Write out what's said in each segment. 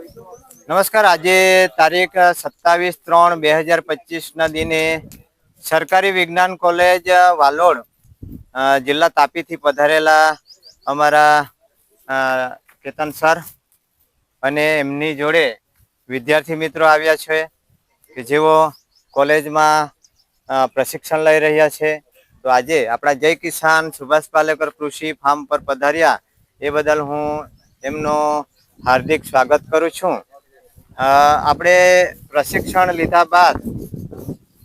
નમસ્કાર, આજે તારીખ સત્તાવીસ ત્રણ બે હજાર પચીસના દિને સરકારી વિજ્ઞાન કોલેજ વાલોડ જિલ્લા તાપીથી પધારેલા અમારા કેતન સર અને એમની જોડે વિદ્યાર્થી મિત્રો આવ્યા છે કે જેઓ કોલેજમાં પ્રશિક્ષણ લઈ રહ્યા છે. તો આજે આપણા જય કિસાન સુભાષ પાલેકર કૃષિ ફાર્મ પર પધાર્યા એ બદલ હું એમનો હાર્દિક સ્વાગત કરું છું. આપણે પ્રશિક્ષણ લીધા બાદ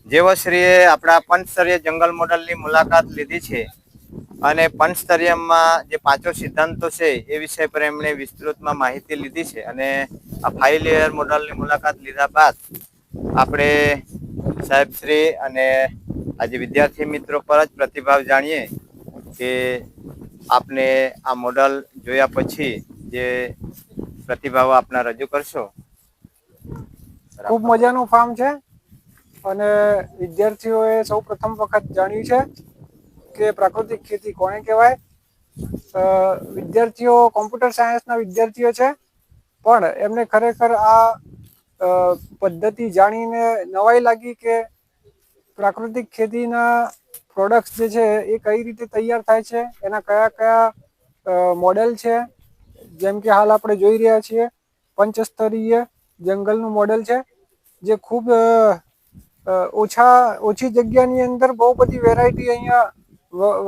જેવશ્રીએ આપણા પંચસ્તરીય જંગલ મોડલની મુલાકાત લીધી છે અને પંચસ્તરીયમાં જે પાંચો સિદ્ધાંતો છે એ વિષય પર એમણે વિસ્તૃતમાં માહિતી લીધી છે અને આ ફાઇવ લેયર મોડલની મુલાકાત લીધા બાદ આપણે સાહેબશ્રી અને આજે વિદ્યાર્થી મિત્રો પર જ પ્રતિભાવ જાણીએ કે આપને આ મોડલ જોયા પછી જે પ્રતિભાવો આપના રજૂ કરશો? ખૂબ મજાનું ફાર્મ છે અને વિદ્યાર્થીઓએ સૌ પ્રથમ વખત જાણ્યું છે કે પ્રાકૃતિક ખેતી કોને કહેવાય? વિદ્યાર્થીઓ કોમ્પ્યુટર સાયન્સના વિદ્યાર્થીઓ છે, પણ એમને ખરેખર આ પદ્ધતિ જાણીને નવાઈ લાગી કે પ્રાકૃતિક ખેતીના પ્રોડક્ટ્સ જે છે એ કઈ રીતે તૈયાર થાય છે, એના કયા કયા મોડેલ છે જેમ કે હાલ આપણે જોઈ રહ્યા છીએ, પંચસ્તરીય જંગલનું મોડેલ છે, જે ખૂબ ઓછા, ઓછી જગ્યાની અંદર બહુ બધી વેરાયટી અહીંયા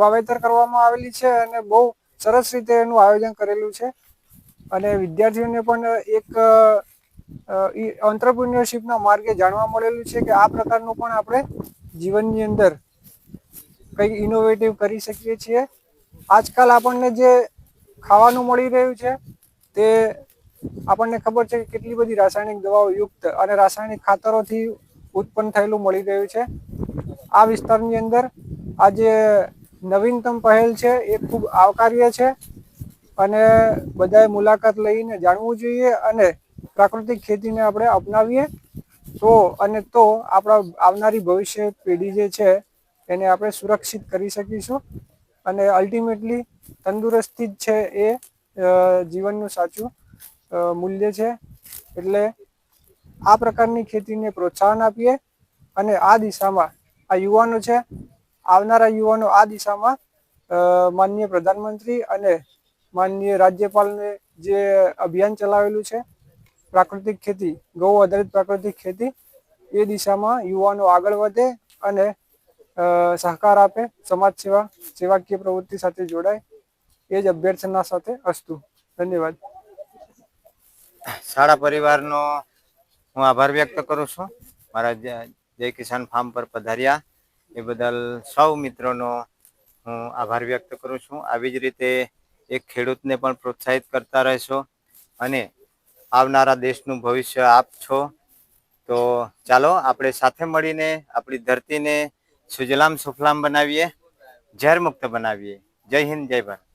વાવેતર કરવામાં આવેલી છે અને બહુ સરસ રીતે એનું આયોજન કરેલું છે. અને વિદ્યાર્થીઓને પણ એક ઓન્ટરપ્રિન્યોરશિપના માર્ગે જાણવા મળેલું છે કે આ પ્રકારનું પણ આપણે જીવનની અંદર કંઈક ઇનોવેટિવ કરી શકીએ છીએ. આજકાલ આપણને જે ખાવાનું મળી રહ્યું છે. તે આપણને ખબર છે કે કેટલી બધી રાસાયણિક દવાઓ યુક્ત અને રાસાયણિક ખાતરોથી ઉત્પન્ન થયેલું મળી રહ્યું છે. આ વિસ્તારની અંદર આ જે નવીનતમ પહેલ છે, એ ખૂબ આવકાર્ય છે અને બધાએ મુલાકાત લઈને જાણવું જોઈએ અને પ્રાકૃતિક ખેતીને આપણે અપનાવીએ. તો અને તો આપણા આવનારી ભવિષ્ય પેઢી જે છે, એને આપણે સુરક્ષિત કરી શકીશું. અને અલ્ટિમેટલી તંદુરસ્તી જ છે એ જીવનનું સાચું મૂલ્ય છે. એટલે આ પ્રકારની ખેતીને પ્રોત્સાહન આપીએ અને આ દિશામાં આ યુવાનો છે, આવનારા યુવાનો આ દિશામાં માનનીય પ્રધાનમંત્રી અને માનનીય રાજ્યપાલને જે અભિયાન ચલાવેલું છે, પ્રાકૃતિક ખેતી, ગૌ આધારિત પ્રાકૃતિક ખેતી, એ દિશામાં યુવાનો આગળ વધે અને સહકાર આપે, સમાજ સેવા, સેવાકીય પ્રવૃત્તિ સાથે જોડાય, એ જ અભ્યર્થના સાથે અસ્તુ. ધન્યવાદ. શાળા પરિવારનો હું આભાર વ્યક્ત કરું છું. મારા જય કિસાન ફાર્મ પર પધાર્યા. એ બદલ સૌ મિત્રોનો હું આભાર વ્યક્ત કરું છું. આવી જ રીતે એક ખેડૂતને પણ પ્રોત્સાહિત કરતા રહેશો અને આવનારા દેશનું ભવિષ્ય આપ છો તો ચાલો, આપણે સાથે મળીને આપણી ધરતીને સુજલામ સુફલામ બનાવીએ. ઝેર મુક્ત બનાવીએ. જય હિન્દ જય ભારત.